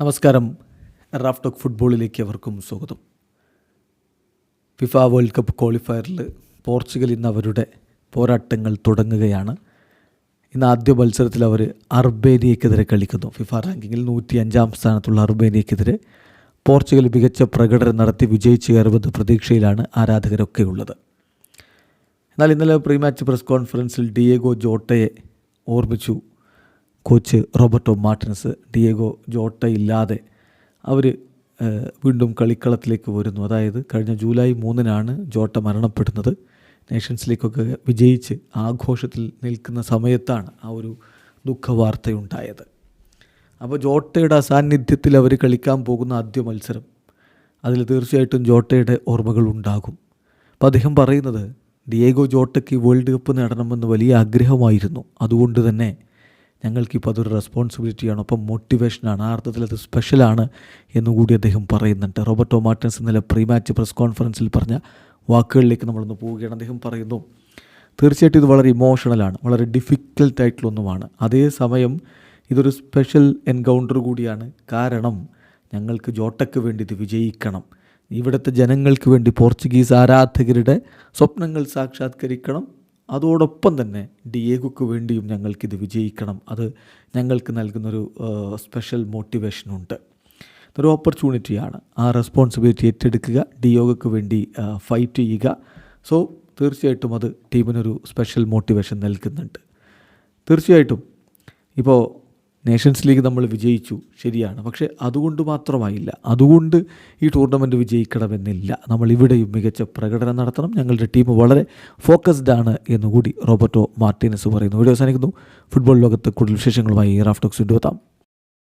നമസ്കാരം. Raf talk ഫുട്ബോളിലേക്ക് അവർക്കും സ്വാഗതം. ഫിഫ വേൾഡ് കപ്പ് ക്വാളിഫയറിൽ പോർച്ചുഗൽ ഇന്ന് അവരുടെ പോരാട്ടങ്ങൾ തുടങ്ങുകയാണ്. ഇന്ന് ആദ്യ മത്സരത്തിൽ അവർ അർബേനിയക്കെതിരെ കളിക്കുന്നു. ഫിഫ റാങ്കിങ്ങിൽ നൂറ്റി അഞ്ചാം സ്ഥാനത്തുള്ള അർബേനിയക്കെതിരെ പോർച്ചുഗൽ മികച്ച പ്രകടനം നടത്തി വിജയിച്ചു കയറുമെന്ന പ്രതീക്ഷയിലാണ് ആരാധകരൊക്കെ ഉള്ളത് എന്നാൽ ഇന്നലെ പ്രീ മാച്ച് പ്രസ് കോൺഫറൻസിൽ ഡിയേഗോ ജോട്ടയെ ഓർമ്മിച്ചു. Coach Roberto Martins Diego Jota ഇല്ലാതെ അവർ വീണ്ടും കളിക്കളത്തിലേക്ക് വരുന്നു. അതായത് കഴിഞ്ഞ ജൂലൈ മൂന്നിനാണ് ജോട്ട മരണപ്പെടുന്നത്. നേഷൻസ് ലീഗൊക്കെ വിജയിച്ച് ആഘോഷത്തിൽ നിൽക്കുന്ന സമയത്താണ് ആ ഒരു ദുഃഖവാർത്തയുണ്ടായത്. അപ്പോൾ ജോട്ടയുടെ അസാന്നിധ്യത്തിൽ അവർ കളിക്കാൻ പോകുന്ന ആദ്യ മത്സരം അതിൽ തീർച്ചയായിട്ടും ജോട്ടയുടെ ഓർമ്മകൾ ഉണ്ടാകും. അദ്ദേഹം പറയുന്നത് ഡിയേഗോ ജോട്ടയ്ക്ക് വേൾഡ് കപ്പ് നേടണമെന്ന് വലിയ ആഗ്രഹമായിരുന്നു. അതുകൊണ്ട് തന്നെ ഞങ്ങൾക്കിപ്പോൾ അതൊരു റെസ്പോൺസിബിലിറ്റിയാണ് ഒപ്പം മോട്ടിവേഷനാണ് ആ അർത്ഥത്തിൽ അത് സ്പെഷ്യലാണ് എന്നുകൂടി അദ്ദേഹം പറയുന്നുണ്ട്. റോബർട്ടോ മാർട്ടിൻസ് ഇന്നലെ പ്രീ മാച്ച് പ്രസ് കോൺഫറൻസിൽ പറഞ്ഞ വാക്കുകളിലേക്ക് നമ്മളൊന്ന് പോവുകയാണ്. അദ്ദേഹം പറയുന്നു തീർച്ചയായിട്ടും ഇത് വളരെ ഇമോഷണലാണ് വളരെ ഡിഫിക്കൽട്ടായിട്ടുള്ളൊന്നുമാണ് അതേ അതേസമയം ഇതൊരു സ്പെഷ്യൽ എൻകൗണ്ടർ കൂടിയാണ്. കാരണം ഞങ്ങൾക്ക് ജോട്ടയ്ക്ക് വേണ്ടി ഇത് വിജയിക്കണം. ഇവിടുത്തെ ജനങ്ങൾക്ക് വേണ്ടി പോർച്ചുഗീസ് ആരാധകരുടെ സ്വപ്നങ്ങൾ സാക്ഷാത്കരിക്കണം. അതോടൊപ്പം തന്നെ ഡിയേഗോക്ക് വേണ്ടിയും ഞങ്ങൾക്കിത് വിജയിക്കണം. അത് ഞങ്ങൾക്ക് നൽകുന്നൊരു സ്പെഷ്യൽ മോട്ടിവേഷനുണ്ട് ഇതൊരു ഓപ്പർച്യൂണിറ്റിയാണ് ആ റെസ്പോൺസിബിലിറ്റി ഏറ്റെടുക്കുക ഡിയോഗക്ക് വേണ്ടി ഫൈറ്റ് ചെയ്യുക. സോ തീർച്ചയായിട്ടും അത് ടീമിനൊരു സ്പെഷ്യൽ മോട്ടിവേഷൻ നൽകുന്നുണ്ട്. തീർച്ചയായിട്ടും. ഇപ്പോൾ നേഷൻസ് ലീഗ് നമ്മൾ വിജയിച്ചു ശരിയാണ്. പക്ഷേ അതുകൊണ്ട് മാത്രമായില്ല. അതുകൊണ്ട് ഈ ടൂർണമെന്റ് വിജയിക്കണമെന്നില്ല. നമ്മൾ ഇവിടെയും മികച്ച പ്രകടനം നടത്തണം. ഞങ്ങളുടെ ടീം വളരെ ഫോക്കസ്ഡ് ആണ് എന്നുകൂടി റോബർട്ടോ മാർട്ടിനസ് പറയുന്നു. വീഡിയോ അവസാനിക്കുന്നു. ഫുട്ബോൾ ലോകത്ത് കൂടുതൽ വിശേഷങ്ങളുമായി റാഫ്റ്റോക്സ് കൊണ്ടുവെത്താം